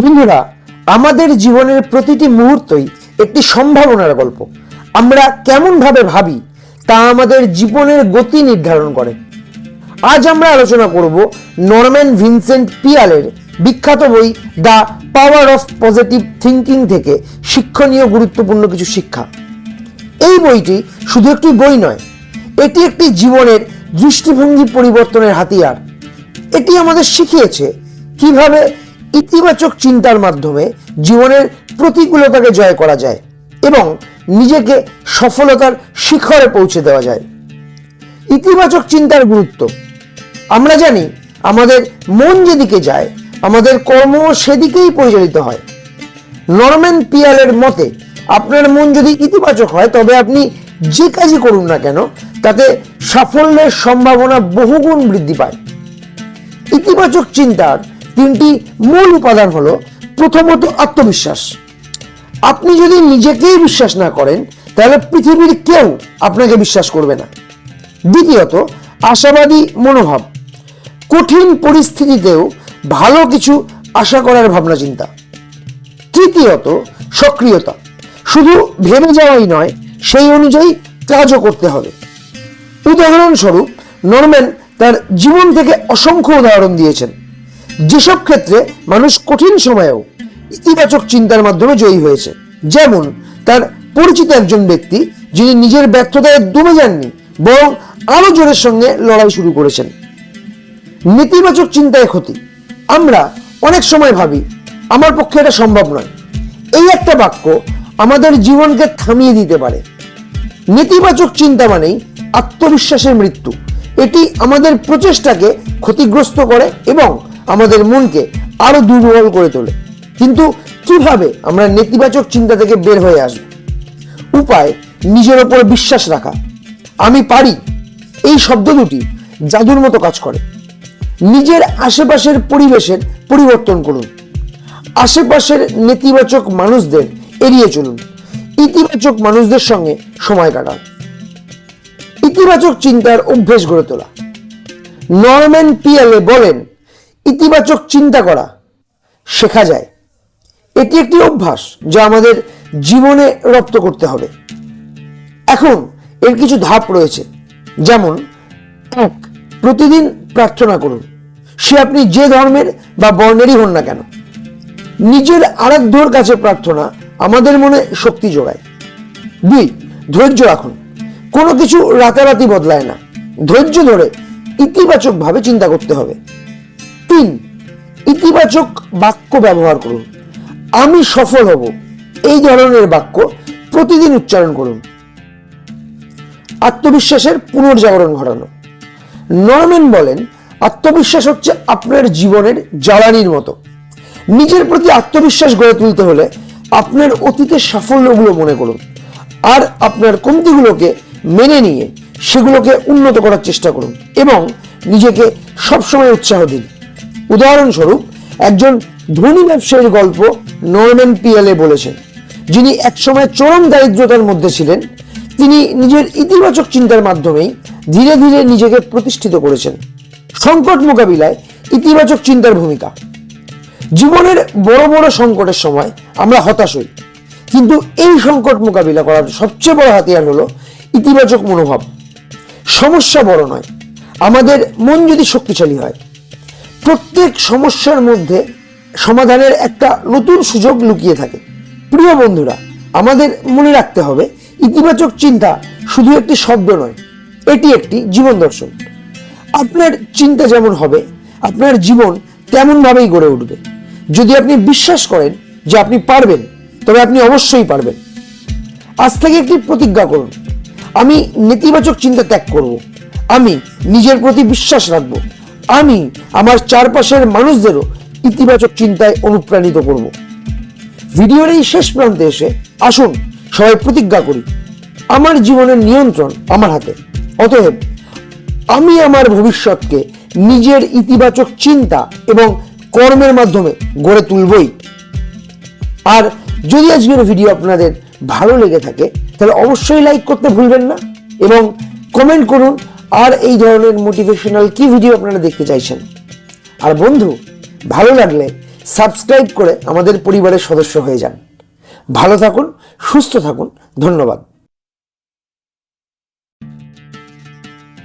বন্ধুরা, আমাদের জীবনের প্রতিটি মুহূর্তই একটি সম্ভাবনার গল্প। আমরা কেমনভাবে ভাবি তা আমাদের জীবনের গতি নির্ধারণ করে। আজ আমরা আলোচনা করব নরম্যান ভিনসেন্ট পিয়ালের বিখ্যাত বই the power of positive thinking থেকে শিক্ষণীয় গুরুত্বপূর্ণ কিছু শিক্ষা। এই বইটি শুধু একটি বই নয়, এটি একটি জীবনের দৃষ্টিভঙ্গি পরিবর্তনের হাতিয়ার। এটি আমাদের শিখিয়েছে কীভাবে ইতিবাচক চিন্তার মাধ্যমে জীবনের প্রতিকূলতাকে জয় করা যায় এবং নিজেকে সফলতার শিখরে পৌঁছে দেওয়া যায়। ইতিবাচক চিন্তার গুরুত্ব। আমরা জানি আমাদের মন যেদিকে যায়, আমাদের কর্ম সেদিকেই পরিচালিত হয়। নরম্যান পিয়ালের মতে, আপনার মন যদি ইতিবাচক হয়, তবে আপনি যে কাজই করুন না কেন, তাতে সাফল্যের সম্ভাবনা বহুগুণ বৃদ্ধি পায়। ইতিবাচক চিন্তার তিনটি মূল উপাদান হলো প্রথমত আত্মবিশ্বাস। আপনি যদি নিজেকেই বিশ্বাস না করেন, তাহলে পৃথিবীর কেউ আপনাকে বিশ্বাস করবে না। দ্বিতীয়ত, আশাবাদী মনোভাব। কঠিন পরিস্থিতিতেও ভালো কিছু আশা করার ভাবনা চিন্তা। তৃতীয়ত, সক্রিয়তা। শুধু ভেবে যাওয়াই নয়, সেই অনুযায়ী কাজও করতে হবে। উদাহরণস্বরূপ, নরম্যান তার জীবন থেকে অসংখ্য উদাহরণ দিয়েছেন। যেসব ক্ষেত্রে মানুষ কঠিন সময়েও ইতিবাচক চিন্তার মাধ্যমে জয়ী হয়েছে। যেমন তার পরিচিত একজন ব্যক্তি যিনি নিজের ব্যর্থতায় দমে যাননি, বরং আরও জোরের সঙ্গে লড়াই শুরু করেছেন। নেতিবাচক চিন্তায় ক্ষতি। আমরা অনেক সময় ভাবি, আমার পক্ষে এটা সম্ভব নয়। এই একটা বাক্য আমাদের জীবনকে থামিয়ে দিতে পারে। নেতিবাচক চিন্তা মানেই আত্মবিশ্বাসের মৃত্যু। এটি আমাদের প্রচেষ্টাকে ক্ষতিগ্রস্ত করে এবং আমাদের মনকে আরও দুর্বল করে তোলে। কিন্তু কীভাবে আমরা নেতিবাচক চিন্তা থেকে বের হয়ে আসব? উপায় নিজের ওপর বিশ্বাস রাখা। আমি পারি, এই শব্দ দুটি জাদুর মতো কাজ করে। নিজের আশেপাশের পরিবেশের পরিবর্তন করুন। আশেপাশের নেতিবাচক মানুষদের এড়িয়ে চলুন। ইতিবাচক মানুষদের সঙ্গে সময় কাটান। ইতিবাচক চিন্তার অভ্যেস গড়ে তোলা। নরম্যান পিয়ালে বলেন ইতিবাচক চিন্তা করা শেখা যায়। এটি একটি অভ্যাস যা আমাদের জীবনে রপ্ত করতে হবে। এখন এর কিছু ধাপ রয়েছে। যেমন, এক, প্রতিদিন প্রার্থনা করুন। সে আপনি যে ধর্মের বা বর্ণেরই হন না কেন। নিজের আরাধ্যর কাছে প্রার্থনা আমাদের মনে শক্তি যোগায় দুই, ধৈর্য রাখুন। কোনো কিছু রাতারাতি বদলায় না। ধৈর্য ধরে ইতিবাচকভাবে চিন্তা করতে হবে। তিন ইতিবাচক বাক্য ব্যবহার করুন। আমি সফল হব। এই ধরনের বাক্য প্রতিদিন উচ্চারণ করুন। আত্মবিশ্বাসের পুনর্জাগরণ ঘটানো। নরম্যান বলেন, আত্মবিশ্বাস হচ্ছে আপনার জীবনের জ্বালানির মতো। নিজের প্রতি আত্মবিশ্বাস গড়ে তুলতে হলে আপনার অতীতের সাফল্যগুলো মনে করুন আর আপনার কমতিগুলোকে মেনে নিয়ে সেগুলোকে উন্নত করার চেষ্টা করুন এবং নিজেকে সবসময় উৎসাহ দিন। উদাহরণস্বরূপ, একজন ধনী ব্যবসায়ীর গল্প নরম্যান পিয়ালে বলেছেন, যিনি একসময় চরম দারিদ্রতার মধ্যে ছিলেন, তিনি নিজের ইতিবাচক চিন্তার মাধ্যমেই ধীরে ধীরে নিজেকে প্রতিষ্ঠিত করেছেন। সংকট মোকাবিলায় ইতিবাচক চিন্তার ভূমিকা। জীবনের বড় বড় সংকটের সময় আমরা হতাশ হই, কিন্তু এই সংকট মোকাবিলা করার সবচেয়ে বড় হাতিয়ার হলো ইতিবাচক মনোভাব। সমস্যা বড় নয়, আমাদের মন যদি শক্তিশালী হয় প্রত্যেক সমস্যার মধ্যে সমাধানের একটা নতুন সুযোগ লুকিয়ে থাকে। প্রিয় বন্ধুরা, আমাদের মনে রাখতে হবে, ইতিবাচক চিন্তা শুধু একটি শব্দ নয়, এটি একটি জীবন দর্শন। আপনার চিন্তা যেমন হবে, আপনার জীবন তেমনভাবেই গড়ে উঠবে। যদি আপনি বিশ্বাস করেন যে আপনি পারবেন, তবে আপনি অবশ্যই পারবেন। আজ থেকে একটি প্রতিজ্ঞা করুন, আমি নেতিবাচক চিন্তা ত্যাগ করব, আমি নিজের প্রতি বিশ্বাস রাখব। আমি আমার চারপাশের মানুষদেরও ইতিবাচক চিন্তায় অনুপ্রাণিত করব। ভিডিওর এই শেষ প্রান্তে এসে আসুন সবাই প্রতিজ্ঞা করি, আমার জীবনের নিয়ন্ত্রণ আমার হাতে। অতএব আমি আমার ভবিষ্যৎকে নিজের ইতিবাচক চিন্তা এবং কর্মের মাধ্যমে গড়ে তুলবই। আর যদি আজকের ভিডিও আপনাদের ভালো লেগে থাকে, তাহলে অবশ্যই লাইক করতে ভুলবেন না এবং কমেন্ট করুন আর এই ধরনের মোটিভেশনাল কি ভিডিও আপনারা দেখতে চাইছেন? আর বন্ধু, ভালো লাগলে সাবস্ক্রাইব করে আমাদের পরিবারের সদস্য হয়ে যান। ভালো থাকুন, সুস্থ থাকুন, ধন্যবাদ।